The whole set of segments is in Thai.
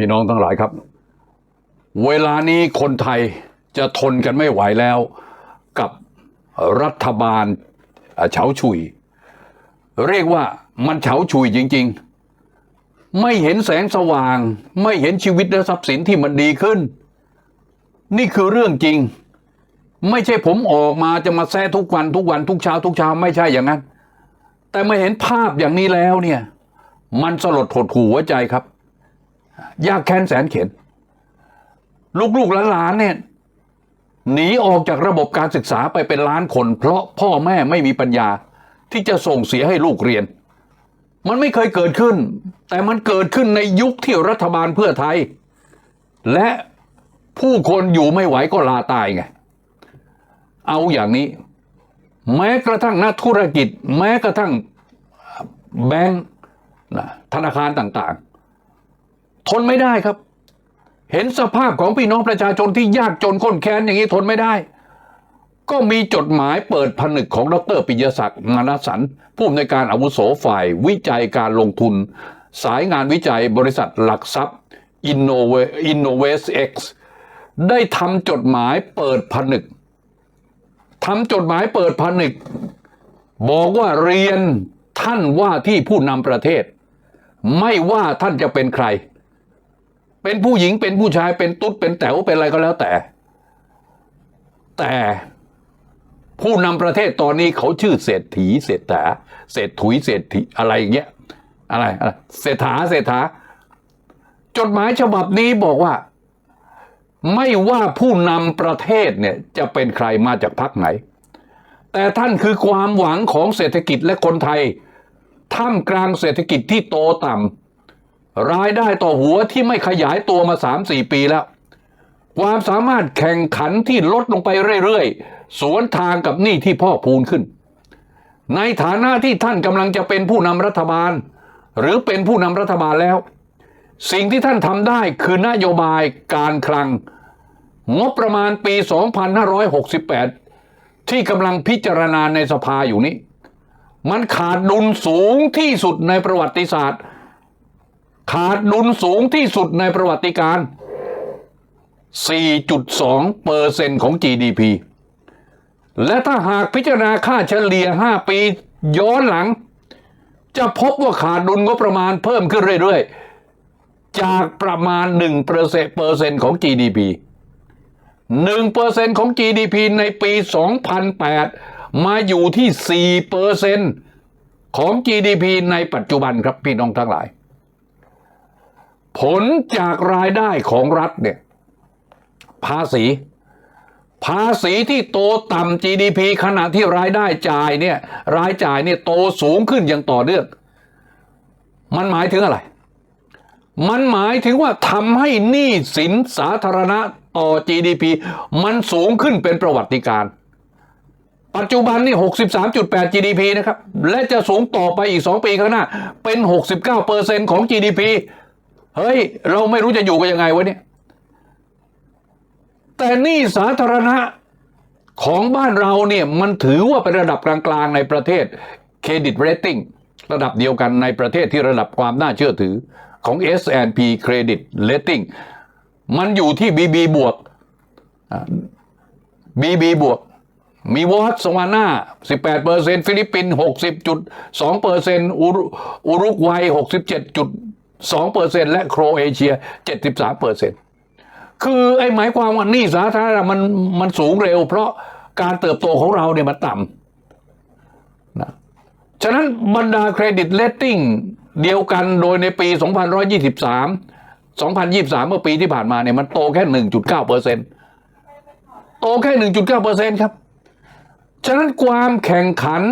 พี่น้องทั้งหลายครับ เวลานี้คนไทยจะทนกันไม่ไหวแล้วกับรัฐบาลเฉาฉุย เรียกว่ามันเฉาฉุยจริง ๆ ไม่เห็นแสงสว่าง ไม่เห็นชีวิตและทรัพย์สินที่มันดีขึ้น นี่คือเรื่องจริง ไม่ใช่ผมออกมาจะมาแซ่ทุกวันทุกวันทุกเช้าทุกเช้าไม่ใช่อย่างนั้น แต่มาเห็นภาพอย่างนี้แล้วเนี่ย มันสลดหดหู่หัวใจครับ ยากแค้นแสนเข็นลูกๆหลานๆเนี่ยหนีออกจากระบบการศึกษาไปเป็นล้านคน เพราะพ่อแม่ไม่มีปัญญา ที่จะส่งเสียให้ลูกเรียน มันไม่เคยเกิดขึ้น แต่มันเกิดขึ้นในยุคที่รัฐบาลเพื่อไทย และผู้คนอยู่ไม่ไหวก็ลาตายไง เอาอย่างนี้ แม้กระทั่งนักธุรกิจ แม้กระทั่งแบงค์ธนาคารต่างๆ ทนไม่ได้ครับ เห็นสภาพของพี่น้องประชาชนที่ยากจนข้นแค้นอย่างนี้ทนไม่ได้ ก็มีจดหมายเปิดผนึกของดรปิยศักดิ์งานสันผู้อำนวยการอาวุโสฝ่ายวิจัยการลงทุน สายงานวิจัยบริษัทหลักทรัพย์ Innove- Innovate X ได้ทำจดหมายเปิดผนึกทำจดหมายเปิดผนึก บอกว่าเรียนท่านว่าที่ผู้นำประเทศ ไม่ว่าท่านจะเป็นใคร เป็นผู้หญิงเป็นผู้ชายเป็นตุ๊ดเป็นแต๋วเป็นอะไรก็แล้วแต่ แต่ผู้นำประเทศตอนนี้เขาชื่อเศรษฐีเศรษฐาเศรษถุยเศรษฐีอะไรอย่างเงี้ยอะไรอะไรเศรษฐาเศรษฐาจดหมายฉบับนี้บอกว่า ไม่ว่าผู้นำประเทศเนี่ยจะเป็นใครมาจากพรรคไหน แต่ท่านคือความหวังของเศรษฐกิจและคนไทย ท่ามกลางเศรษฐกิจที่โตต่ำ รายได้ต่อหัวที่ไม่ขยายตัวมา 3-4 ปีแล้ว ความสามารถแข่งขันที่ลดลงไปเรื่อยๆ สวนทางกับหนี้ที่พ่อพูนขึ้น ในฐานะที่ท่านกำลังจะเป็นผู้นำรัฐบาล หรือเป็นผู้นำรัฐบาลแล้ว สิ่งที่ท่านทำได้คือนโยบายการคลัง งบประมาณปี 2568 ที่กำลังพิจารณาในสภาอยู่นี้ มันขาดดุลสูงที่สุดในประวัติศาสตร์ ขาดดุลสูงที่สุดในประวัติการ 4.2เปอร์เซ็นของ GDP และถ้าหากพิจารณาค่าเฉลี่ย 5 ปีย้อนหลัง จะพบว่าขาดดุลงบประมาณเพิ่มขึ้นเรื่อยๆ จากประมาณ1เปอร์เซ็นต์ของ GDP 1เปอร์เซ็นต์ของ GDP ในปี 2008 มาอยู่ที่4เปอร์เซ็นต์ของ GDP ในปัจจุบันครับพี่น้องทั้งหลาย ผลจากรายได้ของรัฐเนี่ย ภาษี ภาษีที่โตต่ำ GDP ขณะที่รายได้จ่ายเนี่ย รายจ่ายเนี่ยโตสูงขึ้นอย่างต่อเนื่อง มันหมายถึงอะไร มันหมายถึงว่าทำให้หนี้สินสาธารณะต่อ GDP มันสูงขึ้นเป็นประวัติการณ์ปัจจุบันนี่ 63.8 GDP นะครับ และจะสูงต่อไปอีก 2 ปีข้างหน้า เป็น 69%ของ GDP เฮ้ย เราไม่รู้จะอยู่กันยังไงวะเนี่ย แต่นี้สาธารณะของบ้านเราเนี่ย มันถือว่าเป็นระดับกลางๆในประเทศเครดิตเรตติ้งระดับเดียวกันในประเทศที่ระดับความน่าเชื่อถือของ S&P Credit Rating มันอยู่ที่ BB บวก BB บวก มีวอตสวาน่า18เปอร์เซ็นฟิลิปปินส์60.2เปอร์เซ็นอุรุกวัย 67.2เปอร์เซ็นและโครเอเชีย 73เปอร์เซ็นคือไอ้หมายความว่านี้สาธารณะมันมันสูงเร็ว เพราะการเติบโตของเราเนี่ยมันต่ำนะฉะนั้นบรรดาเครดิตเลตติ้งเดียวกันโดยในปี 2123 2023 เมื่อปีที่ผ่านมาเนี่ยมันโตแค่ 1.9เปอร์เซ็นโตแค่ 1.9เปอร์เซ็นครับ ฉะนั้นความแข่งขัน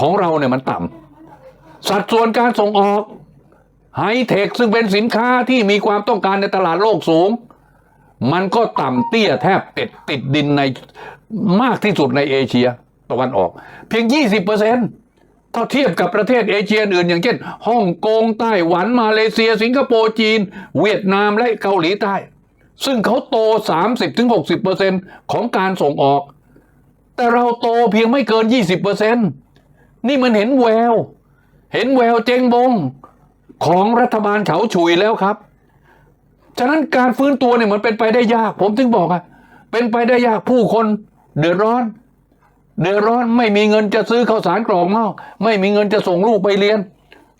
ของเราเนี่ยมันต่ำสัดส่วนการส่งออก ไฮเทคซึ่งเป็นสินค้าที่มีความต้องการในตลาดโลกสูง มันก็ต่ำเตี้ยแทบติดติดดินในมากที่สุดในเอเชียตะวันออก เพียง 20เปอร์เซ็นต์ถ้าเทียบกับประเทศเอเชียอื่นอย่างเช่นฮ่องกงไต้หวันมาเลเซีย สิงคโปร์จีน เวียดนามและเกาหลีใต้ ซึ่งเขาโต 30-60%ของการส่งออก แต่เราโตเพียงไม่เกิน 20%นี่มันเห็นแวว เห็นแววเจงบง ของรัฐบาลเฉาฉุยแล้วครับ ฉะนั้นการฟื้นตัวเนี่ยมันเป็นไปได้ยาก ผมถึงบอกอะเป็นไปได้ยากผู้คนเดือดร้อน เดือดร้อนไม่มีเงินจะซื้อข้าวสารกล่องนอกไม่มีเงินจะส่งลูกไปเรียน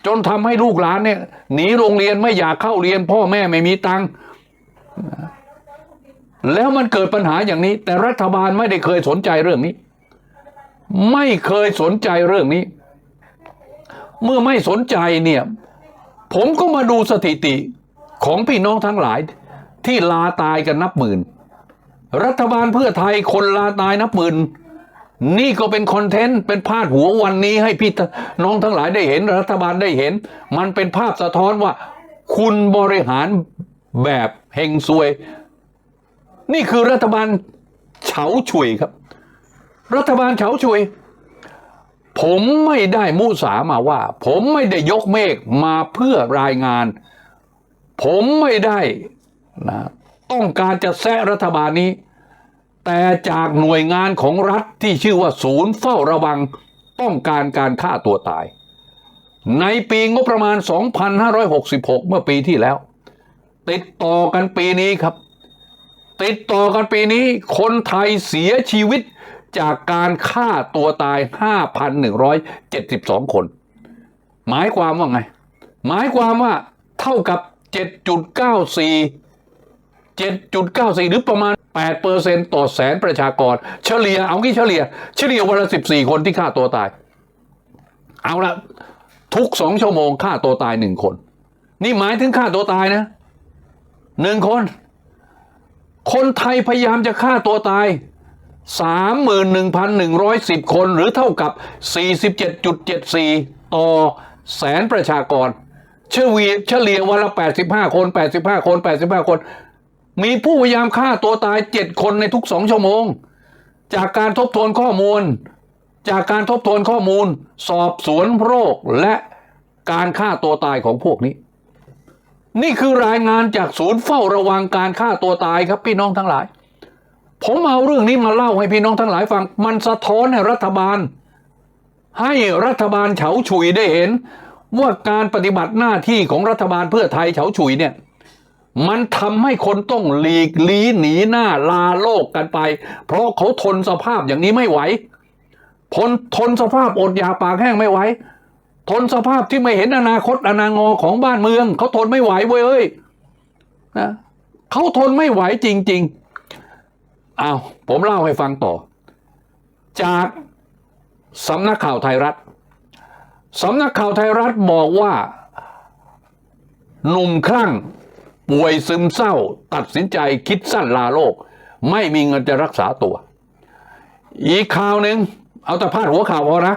จนทำให้ลูกหลานเนี่ยหนีโรงเรียนไม่อยากเข้าเรียน พ่อแม่ไม่มีตังค์แล้วมันเกิดปัญหาอย่างนี้ แต่รัฐบาลไม่ได้เคยสนใจเรื่องนี้ ไม่เคยสนใจเรื่องนี้ เมื่อไม่สนใจเนี่ย ผมก็มาดูสถิติของพี่น้องทั้งหลาย ที่ลาตายกันนับหมื่น รัฐบาลเพื่อไทยคนลาตายนับหมื่น นี่ก็เป็นคอนเทนต์เป็นพาดหัววันนี้ให้พี่น้องทั้งหลายได้เห็น รัฐบาลได้เห็น มันเป็นภาพสะท้อนว่า คุณบริหารแบบเฮงซวย นี่คือรัฐบาลเฉาฉุยครับ รัฐบาลเฉาฉุย ผมไม่ได้มุสามาว่า ผมไม่ได้ยกเมฆมาเพื่อรายงาน ผมไม่ได้นะต้องการจะแซะรัฐบาลนี้ แต่จากหน่วยงานของรัฐที่ชื่อว่าศูนย์เฝ้าระวังป้องกันการฆ่าตัวตาย ในปีงบประมาณ 2566 เมื่อปีที่แล้ว ติดต่อกันปีนี้ครับ ติดต่อกันปีนี้คนไทยเสียชีวิต จากการฆ่าตัวตาย 5,172 คน หมายความว่าไง หมายความว่าเท่ากับ 7.94 7.94 หรือประมาณ 8%ต่อแสนประชากร เฉลี่ยเอางี้เฉลี่ย เฉลี่ยวันละ 14 คนที่ฆ่าตัวตาย เอาละทุกสองชั่วโมงฆ่าตัวตายหนึ่งคน นี่หมายถึงฆ่าตัวตายนะหนึ่งคน คนไทยพยายามจะฆ่าตัวตาย 31,110 คนหรือเท่ากับ 47.74 ต่อแสนประชากร เฉลี่ยเฉลี่ยวันละ 85 คน 85 คน 85 คน มีผู้พยายามฆ่าตัวตาย 7 คนในทุก 2 ชั่วโมง จากการทบทวนข้อมูล จากการทบทวนข้อมูล สอบสวนโรคและการฆ่าตัวตายของพวกนี้ นี่คือรายงานจากศูนย์เฝ้าระวังการฆ่าตัวตายครับพี่น้องทั้งหลาย ผมเอาเรื่องนี้มาเล่าให้พี่น้องทั้งหลายฟัง มันสะท้อนให้รัฐบาล ให้รัฐบาลเฉาฉุยได้เห็น ว่าการปฏิบัติหน้าที่ของรัฐบาลเพื่อไทยเฉาฉุยเนี่ยมันทำให้คนต้องหลีกลี้หนีหน้าลาโลกกันไป เพราะเขาทนสภาพอย่างนี้ไม่ไหวทนทนสภาพอดอยากปากแห้งไม่ไหวทนสภาพที่ไม่เห็นอนาคตอนางอของบ้านเมือง เขาทนไม่ไหวเว้ยเอ้ยนะเขาทนไม่ไหวจริง ๆ อ้าวผมเล่าให้ฟังต่อ จากสำนักข่าวไทยรัฐสำนักข่าวไทยรัฐบอกว่าหนุ่มคลั่ง ป่วยซึมเศร้า ตัดสินใจคิดสั้นลาโลก ไม่มีเงินจะรักษาตัว อีกข่าวหนึ่งเอาแต่พาดหัวข่าวพอนะ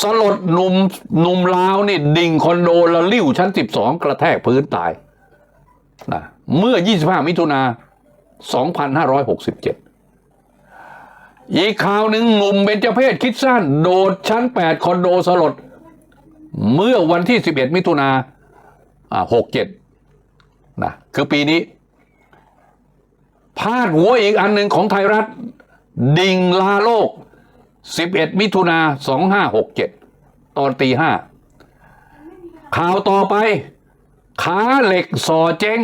สลดหนุ่มหนุ่มลาวนี่ดิ่งคอนโดละลิ้วชั้น 12 กระแทกพื้นตายนะเมื่อ 25 มิถุนา 2567 อีกข่าวหนึ่งหนุ่มเบญจเพศคิดสั้น โดดชั้น 8 คอนโดสลด เมื่อวันที่ 11 มิถุนา67นะคือปีนี้ พาดหัวอีกอันหนึ่งของไทยรัฐ ดิ่งลาโลก 11 มิถุนา2567 ตอนตีห้าข่าวต่อไปขาเหล็กสอเจ๊ง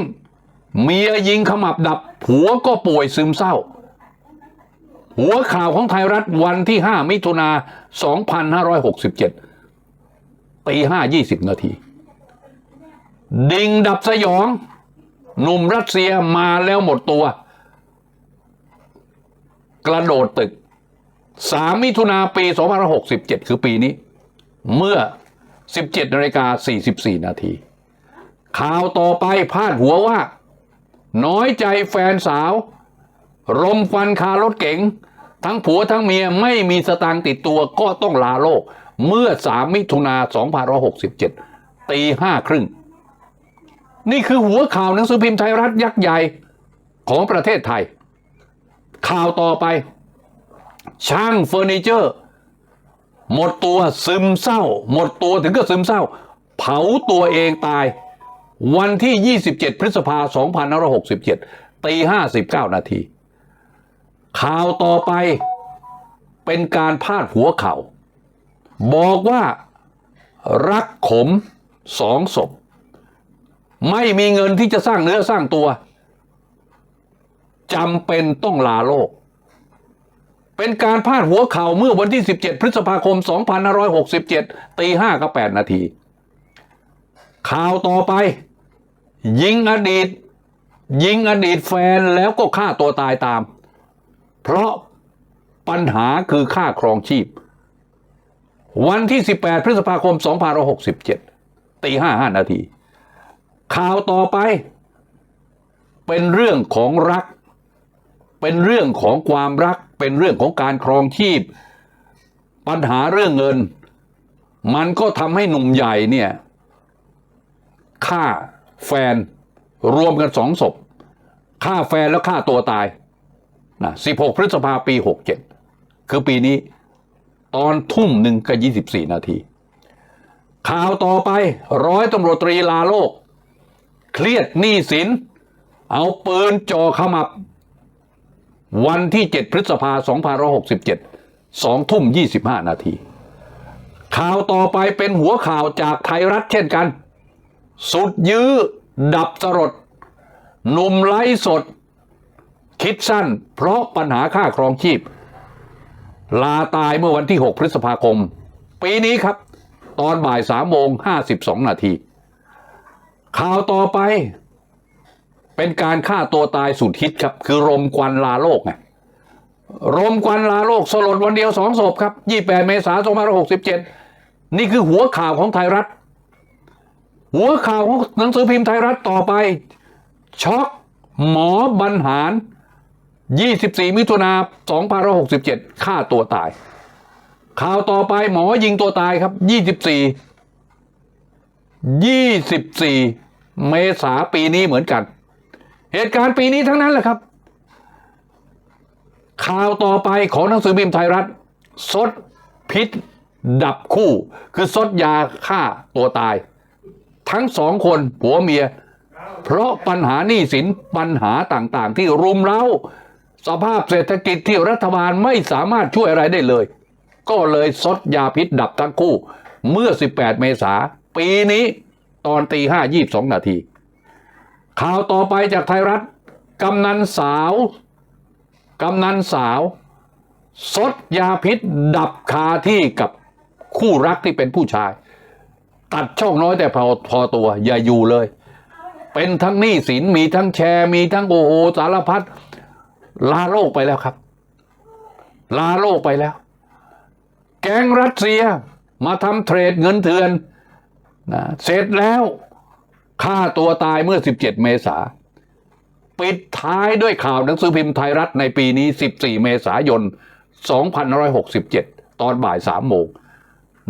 เมียยิงขมับดับ ผัวก็ป่วยซึมเศร้า หัวข่าวของไทยรัฐวันที่ 5 มิถุนา 2567ตีห้ายี่สิบนาที ดิ่งดับสยอง หนุ่มรัสเซียมาแล้วหมดตัว กระโดดตึก 3 มิถุนาปี 2567 คือปีนี้ เมื่อ 17นาฬิกา44 นาทีข่าวต่อไปพาดหัวว่า น้อยใจแฟนสาว รมฟันคารถเก๋ง ทั้งผัวทั้งเมียไม่มีสตางค์ติดตัวก็ต้องลาโลก เมื่อ 3 มิถุนา2567 ตีห้าครึ่ง นี่คือหัวข่าวหนังสือพิมพ์ไทยรัฐยักษ์ใหญ่ของประเทศไทย ข่าวต่อไป ช่างเฟอร์นิเจอร์ หมดตัวซึมเศร้า หมดตัวถึงก็ซึมเศร้า เผาตัวเองตาย วันที่ 27 พฤษภาคม2567ตี59 นาที ข่าวต่อไปเป็นการพาดหัวข่าว บอกว่ารักขมสองศพ ไม่มีเงินที่จะสร้างเนื้อสร้างตัวจำเป็นต้องลาโลก เป็นการพาดหัวข่าวเมื่อวันที่ 17 พฤษภาคม 2567ตี5กับ8นาทีข่าวต่อไป ยิงอดีต ยิงอดีตแฟนแล้วก็ฆ่าตัวตายตาม เพราะปัญหาคือค่าครองชีพ วันที่ 18 พฤษภาคม 2567ตี5 5นาที ข่าวต่อไป เป็นเรื่องของรัก เป็นเรื่องของความรัก เป็นเรื่องของการครองชีพ ปัญหาเรื่องเงิน มันก็ทำให้หนุ่มใหญ่เนี่ยฆ่า แฟนรวมกันสองศพฆ่าแฟนแล้วฆ่าตัวตายนะ16 พฤษภาปี 67 คือปีนี้ ตอนทุ่มหนึ่งกับ 24 นาที ข่าวต่อไปร้อยตำรวจตรีลาโลก เครียดหนี้สิน เอาปืนจ่อขมับ วันที่ 7 พฤษภา2567 2ทุ่ม 25 นาที ข่าวต่อไปเป็นหัวข่าวจากไทยรัฐเช่นกัน สุดยื้อ ดับสลดหนุ่มไร้สด คิดสั้น เพราะปัญหาค่าครองชีพ ลาตายเมื่อวันที่ 6 พฤษภาคม ปีนี้ครับ ตอนบ่าย3โมง52 นาที ข่าวต่อไป เป็นการฆ่าตัวตายสุดฮิตครับ คือรมควันลาโลกไงรมควันลาโลกสลดวันเดียวสองศพครับ 28 เมษายน2567 นี่คือหัวข่าวของไทยรัฐ หัวข่าวของหนังสือพิมพ์ไทยรัฐต่อไป ช็อกหมอบรรหาร 24 มิถุนา2567ฆ่าตัวตาย ข่าวต่อไปหมอยิงตัวตายครับ 24 24 เมษาปีนี้เหมือนกัน เหตุการณ์ปีนี้ทั้งนั้นแหละครับ ข่าวต่อไปของหนังสือพิมพ์ไทยรัฐซดพิษดับคู่ คือซดยาฆ่าตัวตาย ทั้งสองคนผัวเมีย เพราะปัญหาหนี้สินปัญหาต่างๆ ที่รุมเร้า สภาพเศรษฐกิจที่รัฐบาลไม่สามารถช่วยอะไรได้เลย ก็เลยซดยาพิษดับทั้งคู่ เมื่อ 18 เมษาปีนี้ตอนตีห้ายี่สองนาที ข่าวต่อไปจากไทยรัฐกำนันสาวกำนันสาวซดยาพิษดับคาที่กับคู่รักที่เป็นผู้ชาย ตัดช่องน้อยแต่พอพอตัว อย่าอยู่เลย เป็นทั้งหนี้สินมีทั้งแชร์ มีทั้งโอโหสารพัดลาโลกไปแล้วครับ ลาโลกไปแล้ว แก๊งรัสเซียมาทำเทรดเงินเถื่อนนะเสร็จแล้วฆ่าตัวตายเมื่อ 17 เมษาปิดท้ายด้วยข่าวหนังสือพิมพ์ไทยรัฐในปีนี้ 14 เมษายน 2567 ตอนบ่าย 3 โมง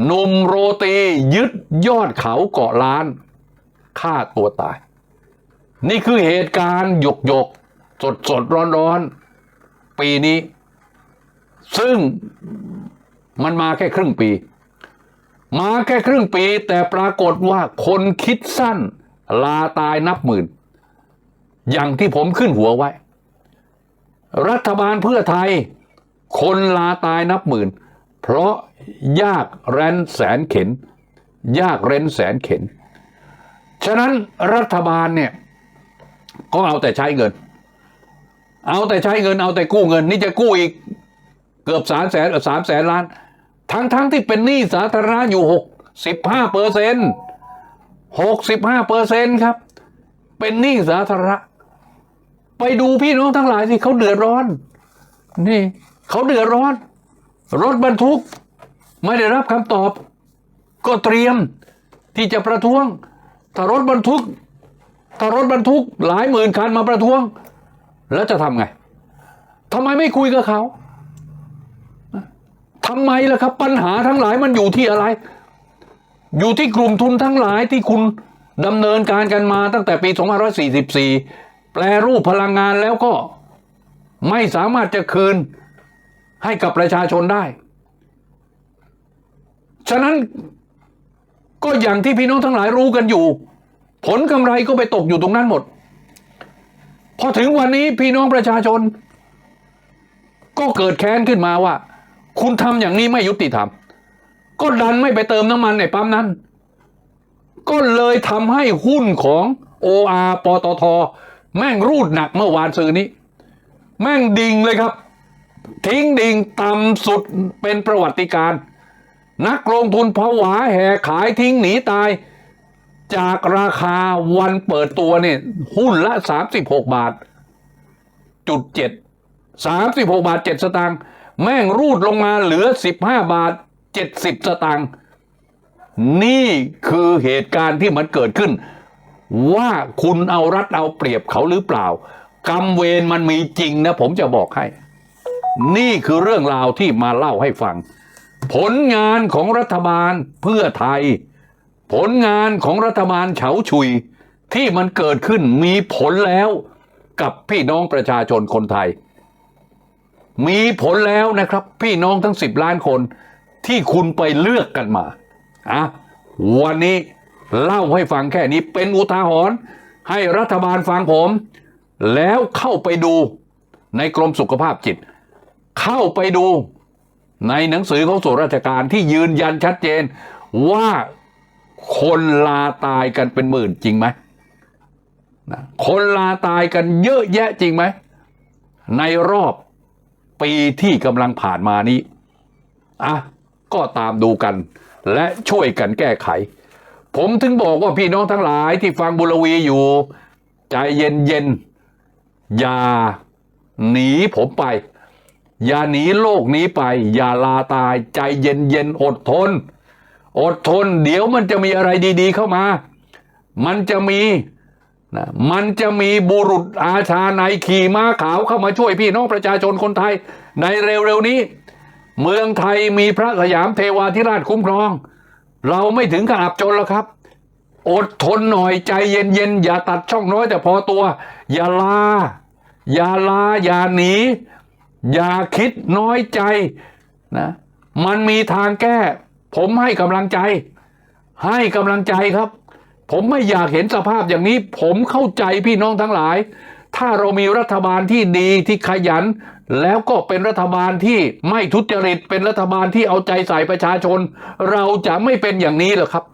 หนุ่มโรตียึดยอดเขาเกาะล้านฆ่าตัวตาย นี่คือเหตุการณ์หยกหยกสดสดร้อนร้อนปีนี้ ซึ่งมันมาแค่ครึ่งปี มาแค่ครึ่งปี แต่ปรากฏว่าคนคิดสั้น ลาตายนับหมื่น อย่างที่ผมขึ้นหัวไว้ รัฐบาลเพื่อไทย คนลาตายนับหมื่น เพราะ ยากแร้นแสนเข็น ยากเร้นแสนเข็น ฉะนั้นรัฐบาลเนี่ยก็เอาแต่ใช้เงิน เอาแต่ใช้เงินเอาแต่กู้เงิน นี่จะกู้อีกเกือบสามแสนสามแสนล้าน ทั้งทั้งที่เป็นหนี้สาธารณะอยู่หกสิบห้าเปอร์เซ็นต์หกสิบห้าเปอร์เซ็นต์ครับ เป็นหนี้สาธารณะ ไปดูพี่น้องทั้งหลายสิเขาเดือดร้อน นี่เขาเดือดร้อน รถบรรทุก ไม่ได้รับคำตอบ ก็เตรียมที่จะประท้วงถ้ารถบรรทุกถ้ารถบรรทุกหลายหมื่นคันมาประท้วง แล้วจะทำไงทำไมไม่คุยกับเขาทำไมล่ะครับ ปัญหาทั้งหลายมันอยู่ที่อะไร อยู่ที่กลุ่มทุนทั้งหลายที่คุณดำเนินการกันมาตั้งแต่ปี 2544 แปลรูปพลังงานแล้วก็ไม่สามารถจะคืนให้กับประชาชนได้ ฉะนั้นก็อย่างที่พี่น้องทั้งหลายรู้กันอยู่ ผลกำไรก็ไปตกอยู่ตรงนั้นหมด พอถึงวันนี้พี่น้องประชาชน ก็เกิดแค้นขึ้นมาว่า คุณทำอย่างนี้ไม่ยุติธรรม ก็ดันไม่ไปเติมน้ำมันในปั๊มนั้น ก็เลยทำให้หุ้นของ OR ปตท แม่งรูดหนักเมื่อวานซื้อนี้ แม่งดิ่งเลยครับ ทิ้งดิ่งต่ำสุดเป็นประวัติการณ์ นักลงทุนผวาแห่ขายทิ้งหนีตาย จากราคาวันเปิดตัวเนี่ยหุ้นละ 36 บาท จุดเจ็ดสามสิบหกบาทเจ็ดสตางค์แม่งรูดลงมาเหลือสิบห้าบาทเจ็ดสิบสตางค์นี่คือเหตุการณ์ที่มันเกิดขึ้น ว่าคุณเอารัดเอาเปรียบเขาหรือเปล่ากรรมเวรมันมีจริงนะผมจะบอกให้ นี่คือเรื่องราวที่มาเล่าให้ฟัง ผลงานของรัฐบาลเพื่อไทย ผลงานของรัฐบาลเฉาชุย ที่มันเกิดขึ้นมีผลแล้วกับพี่น้องประชาชนคนไทย มีผลแล้วนะครับ พี่น้องทั้งสิบล้านคนที่คุณไปเลือกกันมาอะวันนี้เล่าให้ฟังแค่นี้เป็นอุทาหรณ์ให้รัฐบาลฟังผม แล้วเข้าไปดูในกรมสุขภาพจิต เข้าไปดู ในหนังสือของส่วนราชการที่ยืนยันชัดเจนว่าคนลาตายกันเป็นหมื่นจริงไหมคนลาตายกันเยอะแยะจริงไหม ในรอบปีที่กำลังผ่านมานี้อะก็ตามดูกัน และช่วยกันแก้ไข ผมถึงบอกว่าพี่น้องทั้งหลายที่ฟังบุรวีอยู่ ใจเย็นเย็นๆอย่าหนีผมไป อย่าหนีโลกนี้ไป อย่าลาตายใจเย็นเย็นอดทน อดทน เดี๋ยวมันจะมีอะไรดี ๆ เข้ามา มันจะมีนะมันจะมีบุรุษอาชาในขี่ม้าขาวเข้ามาช่วยพี่น้องประชาชนคนไทย ในเร็วๆนี้ เมืองไทยมีพระสยามเทวาธิราชคุ้มครอง เราไม่ถึงกับอับจนแล้วครับ อดทนหน่อยใจเย็นๆอย่าตัดช่องน้อยแต่พอตัว อย่าลา อย่าลาอย่าหนี อย่าคิดน้อยใจนะมันมีทางแก้ ผมให้กำลังใจ ให้กำลังใจครับ ผมไม่อยากเห็นสภาพอย่างนี้ ผมเข้าใจพี่น้องทั้งหลาย ถ้าเรามีรัฐบาลที่ดีที่ขยัน แล้วก็เป็นรัฐบาลที่ไม่ทุจริต เป็นรัฐบาลที่เอาใจใส่ประชาชน เราจะไม่เป็นอย่างนี้หรอกครับ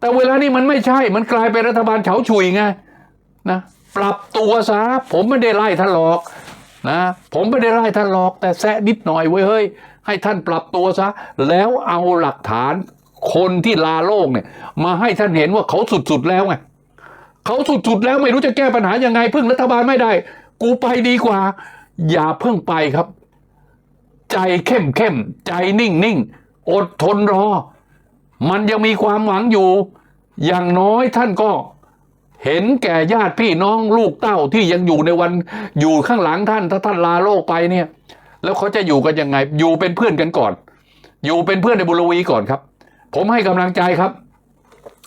แต่เวลานี้มันไม่ใช่ มันกลายเป็นรัฐบาลเฉาฉุยไงนะ ปรับตัวซะผมไม่ได้ไล่ท่านหรอก นะผมไม่ได้ไล่ท่านหรอกแต่แซะนิดหน่อยเว้ยเฮ้ยให้ท่านปรับตัวซะ แล้วเอาหลักฐานคนที่ลาโลกเนี่ย มาให้ท่านเห็นว่าเขาสุดๆแล้วไงเขาสุดๆแล้วไม่รู้จะแก้ปัญหายังไงพึ่งรัฐบาลไม่ได้ กูไปดีกว่า อย่าเพิ่งไปครับ ใจเข้มเข้มๆใจนิ่งนิ่งอดทนรอ มันยังมีความหวังอยู่ อย่างน้อยท่านก็ เห็นแก่ญาติพี่น้องลูกเต้าที่ยังอยู่ในวันอยู่ข้างหลังท่านถ้าท่านลาโลกไปเนี่ย แล้วเขาจะอยู่กันยังไง อยู่เป็นเพื่อนกันก่อน อยู่เป็นเพื่อนในบุรวีก่อนครับ ผมให้กำลังใจครับ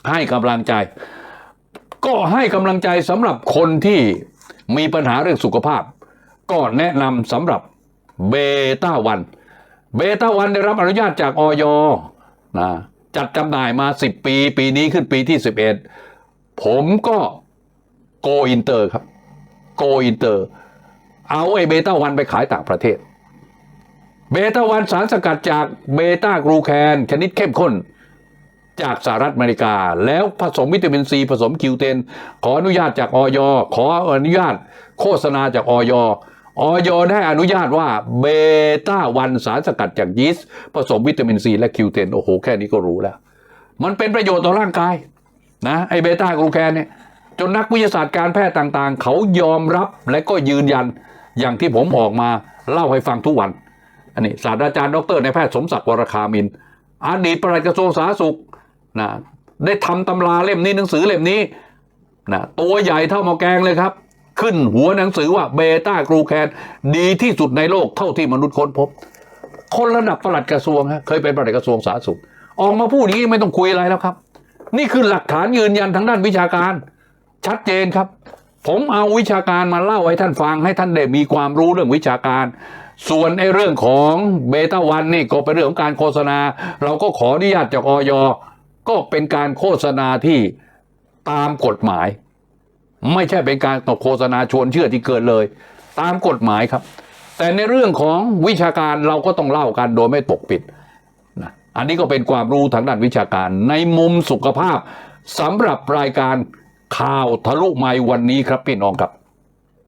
ให้กำลังใจ ก็ให้กำลังใจสำหรับคนที่มีปัญหาเรื่องสุขภาพ ก็แนะนำสำหรับเบต้าวันเบต้าวันได้รับอนุญาตจากออยนะจัดจำหน่ายมา 10 ปี ปีนี้ขึ้นปีที่ 11 ผมก็โกอินเตอร์ครับ โกอินเตอร์ เอาไอเบต้าวันไปขายต่างประเทศ เบต้าวันสารสกัดจากเบต้ากรูแคนชนิดเข้มข้น จากสหรัฐอเมริกา แล้วผสมวิตามินซีผสมคิวเทนขออนุญาตจากออยขออนุญาตโฆษณาจากออยออยได้อนุญาตว่าเบต้าวันสารสกัดจากยีสต์ผสมวิตามินซีและคิวเทนโอ้โห แค่นี้ก็รู้แล้ว มันเป็นประโยชน์ต่อร่างกาย นะไอเบต้ากลูแคนเนี่ยจนนักวิทยาศาสตร์การแพทย์ต่างๆ เขายอมรับและก็ยืนยันอย่างที่ผมออกมาเล่าให้ฟังทุกวัน อันนี้ศาสตราจารย์ดรนายแพทย์สมศักดิ์วรคามินอดีตปลัดกระทรวงสาธารณสุขนะได้ทำตำราเล่มนี้หนังสือเล่มนี้นะตัวใหญ่เท่าหมอแกงเลยครับ ขึ้นหัวหนังสือว่าเบต้ากรูแคนดีที่สุดในโลกเท่าที่มนุษย์ค้นพบ คนระดับปลัดกระทรวงฮะเคยเป็นปลัดกระทรวงสาธารณสุข ออกมาพูดอย่างนี้ไม่ต้องคุยอะไรแล้วครับ นี่คือหลักฐานยืนยันทางด้านวิชาการ ชัดเจนครับ ผมเอาวิชาการมาเล่าให้ท่านฟัง ให้ท่านได้มีความรู้เรื่องวิชาการ ส่วนไอ้เรื่องของเบต้าวันนี่ก็เป็นเรื่องของการโฆษณา เราก็ขออนุญาตจากออยก็เป็นการโฆษณาที่ตามกฎหมาย ไม่ใช่เป็นการโฆษณาชวนเชื่อที่เกินเลย ตามกฎหมายครับ แต่ในเรื่องของวิชาการเราก็ต้องเล่ากันโดยไม่ปกปิด อันนี้ก็เป็นความรู้ทางด้านวิชาการ ในมุมสุขภาพสำหรับรายการข่าวทะลุไมค์วันนี้ครับพี่น้องครับ